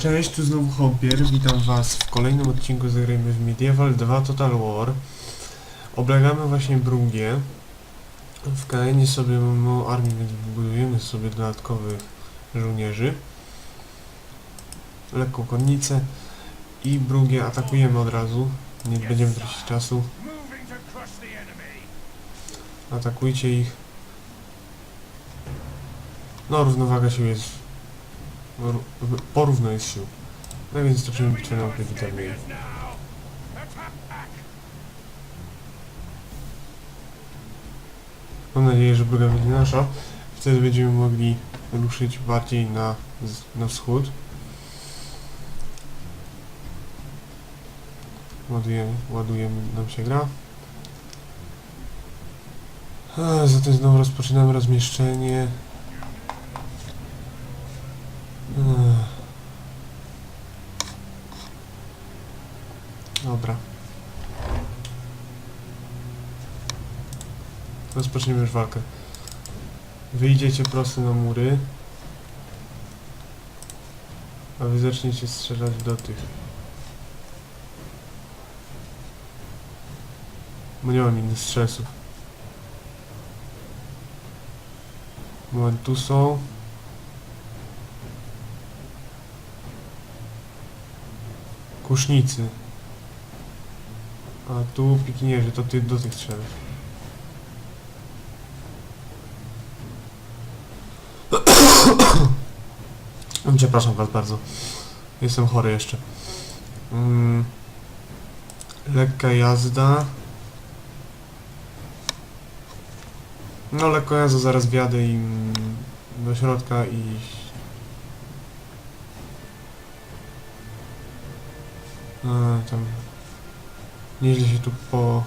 Cześć, tu znowu Hoppier. Witam was w kolejnym odcinku Zagrajmy w Medieval 2 Total War. Oblegamy właśnie Brugię. W KN sobie mamy armię, więc budujemy sobie dodatkowych żołnierzy. Lekką konnicę. I Brugię atakujemy od razu. Nie będziemy tracić czasu. Atakujcie ich. No, równowaga sił jest... ró- Porówno jest sił. No więc toczymy bitwę na. Now. Attack. Mam nadzieję, że bruga będzie nasza. Wtedy będziemy mogli ruszyć bardziej na, na wschód. Ładujemy, ładujemy nam się gra. A, zatem znowu rozpoczynamy rozmieszczenie. Ech. Dobra. Rozpoczniemy już walkę. Wyjdziecie prosto na mury. A wy zaczniecie strzelać do tych. Bo nie mam innych strzelców. Moment, tu są. Kusznicy. A tu pikinierzy, to ty do tych strzelasz. Przepraszam was bardzo. Jestem chory jeszcze. Mm, lekka jazda. No lekko jazda, zaraz wjadę im do środka i... A, tam... Nieźle się tu po...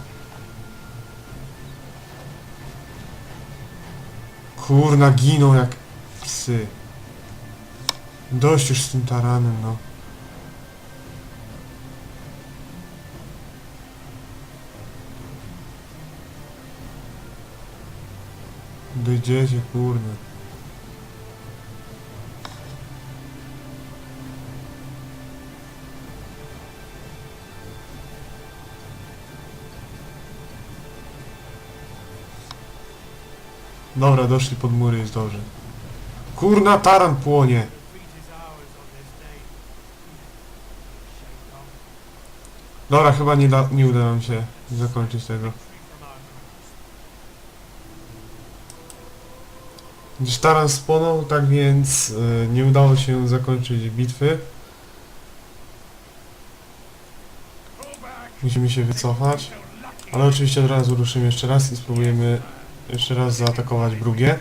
Kurna, giną jak psy. Dość już z tym taranem, no. Dojdziecie, kurde. Dobra, doszli pod mury, jest dobrze. Kurna, taran płonie. Dobra, chyba nie, da, nie uda nam się zakończyć tego. Gdzieś taran spłonął, tak więc y, nie udało się zakończyć bitwy. Musimy się wycofać. Ale oczywiście od razu ruszymy jeszcze raz i spróbujemy jeszcze raz zaatakować Brugię.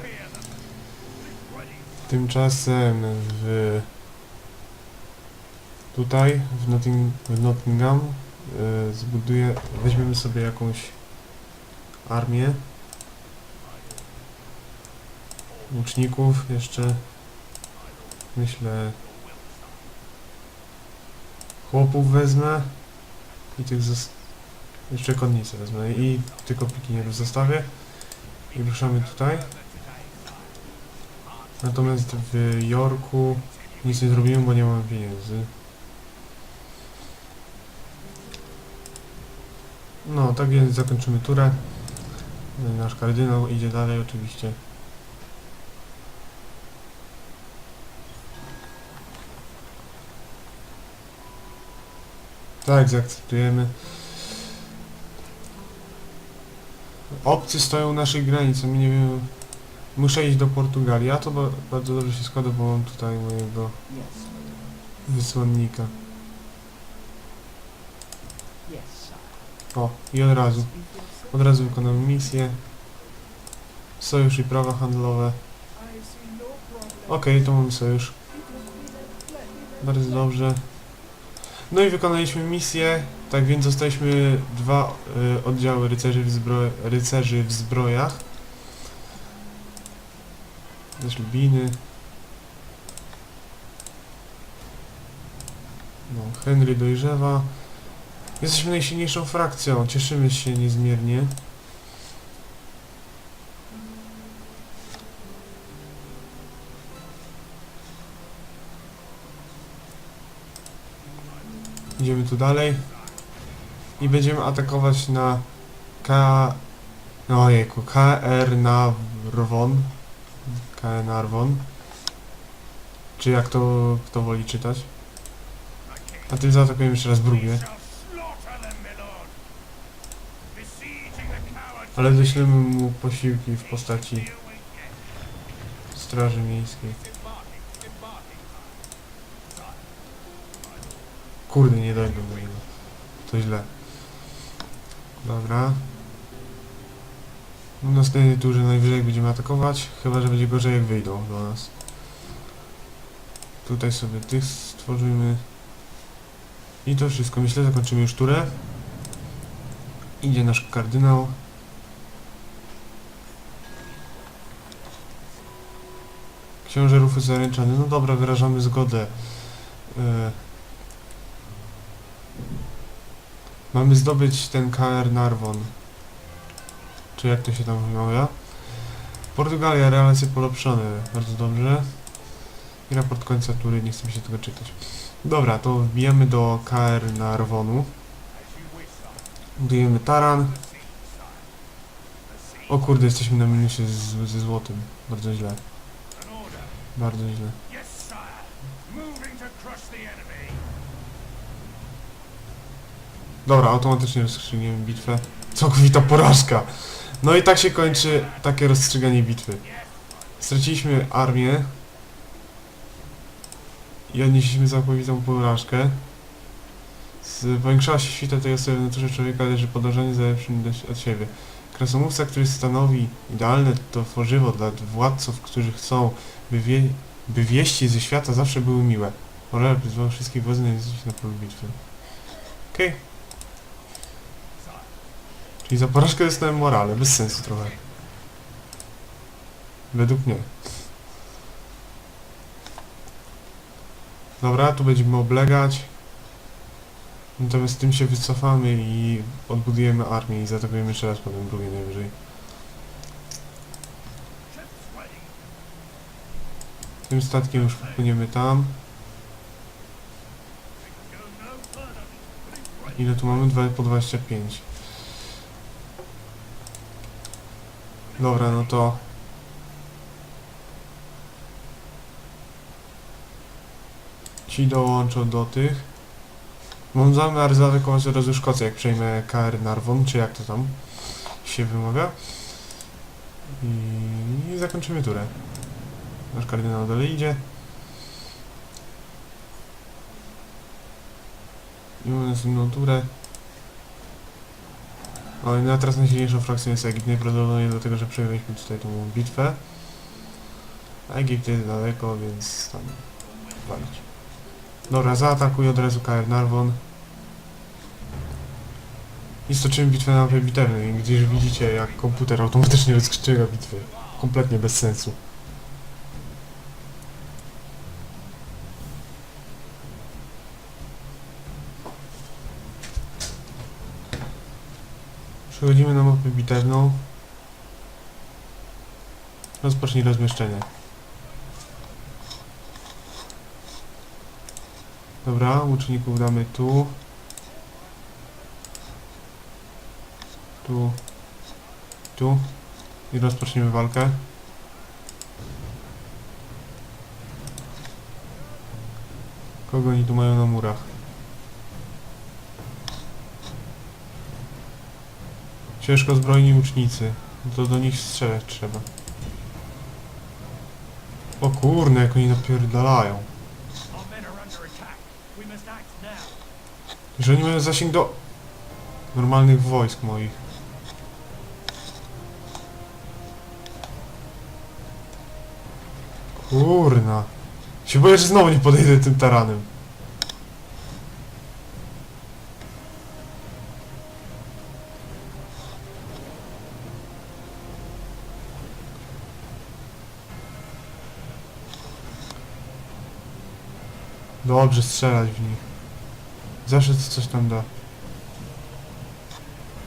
Tymczasem w... Tutaj, w, Notting, w Nottingham y, zbuduję, weźmiemy sobie jakąś armię. Łuczników jeszcze. Myślę chłopów wezmę i tych jeszcze konnicę wezmę i tylko pikinierów zostawię i ruszamy tutaj. Natomiast w Yorku nic nie zrobimy, bo nie mamy pieniędzy no, tak więc zakończymy turę nasz kardynał idzie dalej oczywiście Tak, zaakceptujemy. Obcy stoją u naszej granicy, my nie wiemy... Muszę iść do Portugalii, a to ba bardzo dobrze się składa, bo mam tutaj mojego wysłannika. yes. O, i od razu. Od razu wykonamy misję. Sojusz i prawa handlowe. Okej, to mamy sojusz. Bardzo dobrze. No i wykonaliśmy misję, tak więc dostaliśmy dwa y, oddziały rycerzy w, rycerzy w zbrojach. Też Lubiny. No, Henry dojrzewa. Jesteśmy najsilniejszą frakcją, cieszymy się niezmiernie. Idziemy tu dalej. I będziemy atakować na K... Ojejku, KR Narvon. KR Narvon. Czy jak to kto woli czytać? A tym zaatakujemy jeszcze raz Brugię. Ale wyślemy mu posiłki w postaci. Straży Miejskiej. Kurde, nie dojdą do. To źle. Dobra. No następnej turze najwyżej będziemy atakować, chyba że będzie gorzej jak wyjdą do nas. Tutaj sobie tych stworzymy. I to wszystko. Myślę, zakończymy już turę. Idzie nasz kardynał. Książę Rufus zaręczony. No dobra, wyrażamy zgodę. E, Mamy zdobyć ten KR Narvon. Czy jak to się tam wymawia? Portugalia, relacje polepszone. Bardzo dobrze. I raport końca tury, nie chcę się tego czytać. Dobra, to wbijamy do KR Narvonu. Budujemy taran. O kurde, jesteśmy na minusie z, ze złotym. Bardzo źle. Bardzo źle. Dobra, automatycznie rozstrzygniemy bitwę. Całkowita porażka. No i tak się kończy takie rozstrzyganie bitwy. Straciliśmy armię. I odnieśliśmy całkowitą porażkę. Zwiększała się świta tej osoby w naturze człowieka leży podążanie za lepszym od siebie. Krasomówca, który stanowi idealne to tworzywo dla władców, którzy chcą, by, wie, by wieści ze świata zawsze były miłe. Morale przyzwał wszystkich się na polu bitwy. Okej. Czyli za porażkę dostałem morale, bez sensu trochę. Według mnie. Dobra, tu będziemy oblegać. Natomiast tym się wycofamy i odbudujemy armię i zaatakujemy jeszcze raz potem drugie najwyżej. Tym statkiem już popłyniemy tam. Ile tu mamy? Dwa, po 25. Dobra, no to... Ci dołączą do tych. Mam zamiar zaatakować od razu Szkocję, jak przejmę KR Narvon, czy jak to tam się wymawia. I, i zakończymy turę. Nasz kardynał dalej idzie. I mamy następną turę. I na teraz najsilniejszą frakcją jest Egipt, najprawdopodobniej dlatego, że przegraliśmy tutaj tą bitwę. A Egipt jest daleko, więc tam walić. Dobra, zaatakuję od razu KR Narvon. I stoczymy bitwę na mapie bitewnej, już widzicie jak komputer automatycznie rozstrzyga bitwy. Kompletnie bez sensu. Przechodzimy na mapę bitewną. Rozpocznij rozmieszczenie. Dobra, łuczników damy tu. Tu. Tu. I rozpoczniemy walkę. Kogo oni tu mają na murach? Ciężko zbrojni łucznicy. To do nich strzelać trzeba. O kurne, jak oni napierdalają. Że oni mają zasięg do normalnych wojsk moich. Kurna. Się boję, że znowu nie podejdę tym taranem. Dobrze strzelać w nich. Zawsze coś tam da.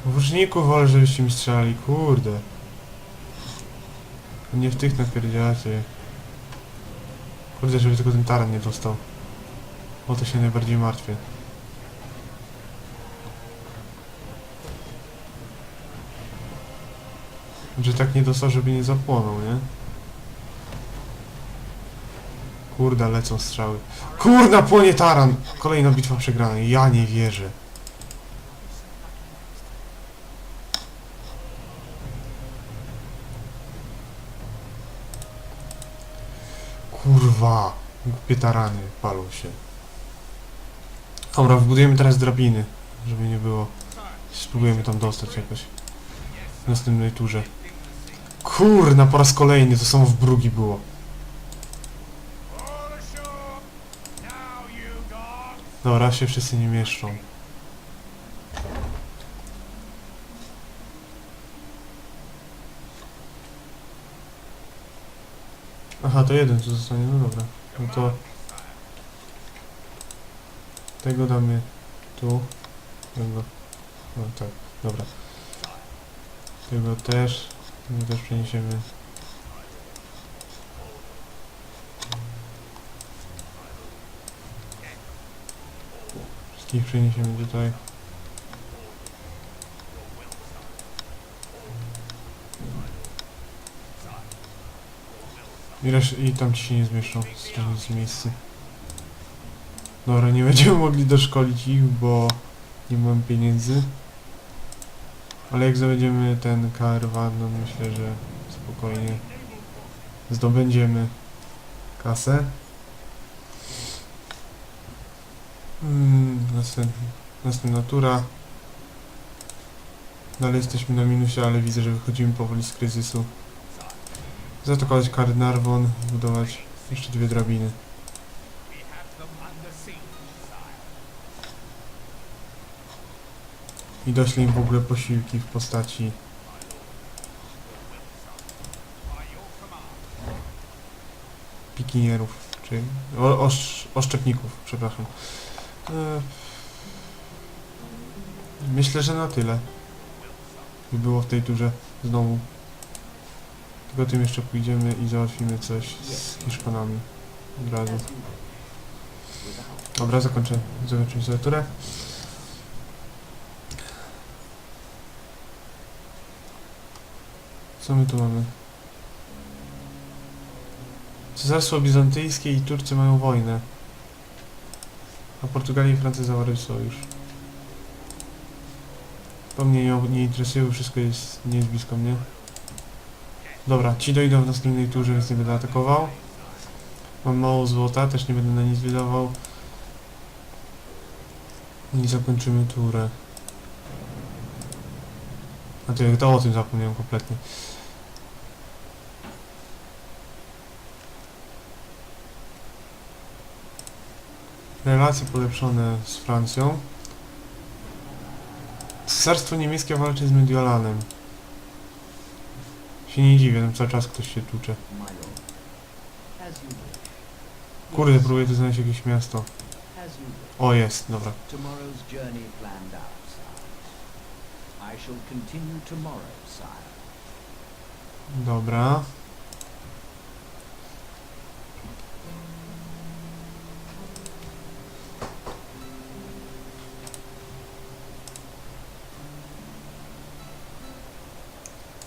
Włóczniku wolę, żebyście mi strzelali, kurde. Nie w tych napierdzielacie. Kurde, żeby tylko ten taran nie dostał. O to się najbardziej martwię. Że tak nie dostał, żeby nie zapłonął, nie? Kurda, lecą strzały. Kurda, płonie taran! Kolejna bitwa przegrana. Ja nie wierzę. Kurwa. Głupie tarany palą się. Dobra, wbudujemy teraz drabiny, żeby nie było. Spróbujemy tam dostać jakoś. W następnej turze. Kurna, po raz kolejny to samo w brugi było. Dobra, się wszyscy nie mieszczą. Aha, to jeden tu zostanie, no dobra. No to... Tego damy tu. Tego... No tak, dobra. Tego też. Tego też przeniesiemy. Wszystkich przeniesiemy tutaj. I, resz- I tam ci się nie zmieszczą strażnicy miejscy. Dobra, nie będziemy mogli doszkolić ich, bo nie mam pieniędzy. Ale jak zdobędziemy ten karwan, no myślę, że spokojnie zdobędziemy kasę. Mm, następny, następna tura. Dalej jesteśmy na minusie, ale widzę, że wychodzimy powoli z kryzysu. Zaatakować Carnarvon, budować jeszcze dwie drabiny. I doślę im w ogóle posiłki w postaci pikinierów, czy o, osz, oszczepników, przepraszam. E, myślę, że na tyle by było w tej turze znowu. Tylko tym jeszcze pójdziemy i załatwimy coś z Hiszpanami od razu. Dobra, zakończę, zakończymy sobie turę. Co my tu mamy? Cesarstwo Bizantyjskie i Turcy mają wojnę. A Portugalia i Francja zawarły sojusz. To mnie nie, interesuje, bo wszystko jest, nie jest blisko mnie. Dobra, ci dojdą w następnej turze, więc nie będę atakował. Mam mało złota, też nie będę na nic wydawał. I zakończymy turę. A to, to o tym zapomniałem kompletnie. Relacje polepszone z Francją. Cesarstwo niemieckie walczy z Mediolanem. Się nie dziwię, tam cały czas ktoś się tłucze. Kurde, próbuję tu znaleźć jakieś miasto. O, jest, dobra. Tomorrow's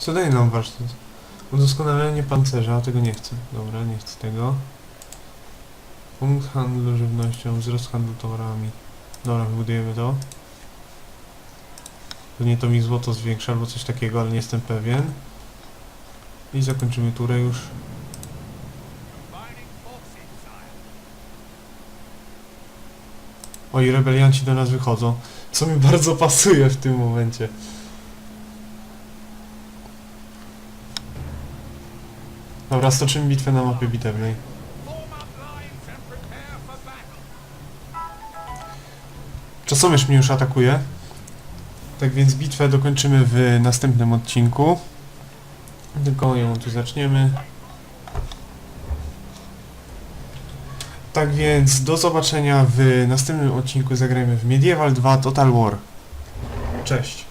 Co daje nam warsztat? Udoskonalenie pancerza, tego nie chcę. Dobra, nie chcę tego. Punkt handlu żywnością, wzrost handlu towarami. Dobra, wybudujemy to. Pewnie to mi złoto zwiększa albo coś takiego, ale nie jestem pewien. I zakończymy turę już. Oj, rebelianci do nas wychodzą. Co mi bardzo pasuje w tym momencie. Dobra, stoczymy bitwę na mapie bitewnej. Czasomierz mnie już atakuje. Tak więc bitwę dokończymy w następnym odcinku. Tylko ją tu zaczniemy. Tak więc do zobaczenia w następnym odcinku zagrajmy w Medieval 2 Total War. Cześć.